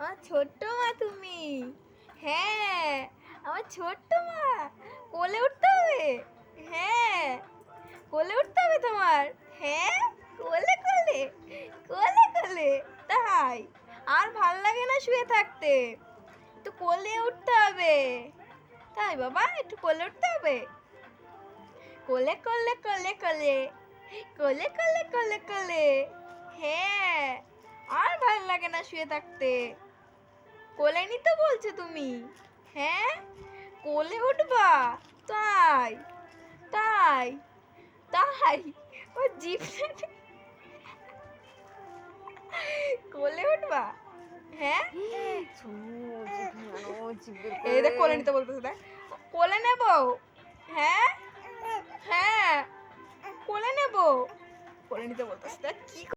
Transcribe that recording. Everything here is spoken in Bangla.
আমার ছোট্ট মা তুমি। হ্যাঁ আমার ছোট্ট মা। কোলে উঠতে হবে? হ্যাঁ কোলে উঠতে হবে তোমার। হ্যাঁ কোলে কোলে কোলে কোলে। তাই, আর ভালো লাগে না শুয়ে থাকতে। তো কোলে উঠতে হবে। তাই বাবা, একটু কোলে উঠতে হবে। কোলে কোলে কোলে কোলে কোলে কোলে কোলে কোলে। হ্যাঁ আর ভালো লাগে না শুয়ে থাকতে। কোলে নিতে বলছো তুমি? হ্যাঁ? কোলে উঠবা? তাই? তাই? তাই? ও জিপ কোলে উঠবা? হ্যাঁ? এই দেখ, কোলে নিতে বলতেছে, দেখ। কোলে নেব? হ্যাঁ? হ্যাঁ? কোলে নেব? কোলে নিতে বলতেছে, দেখ কি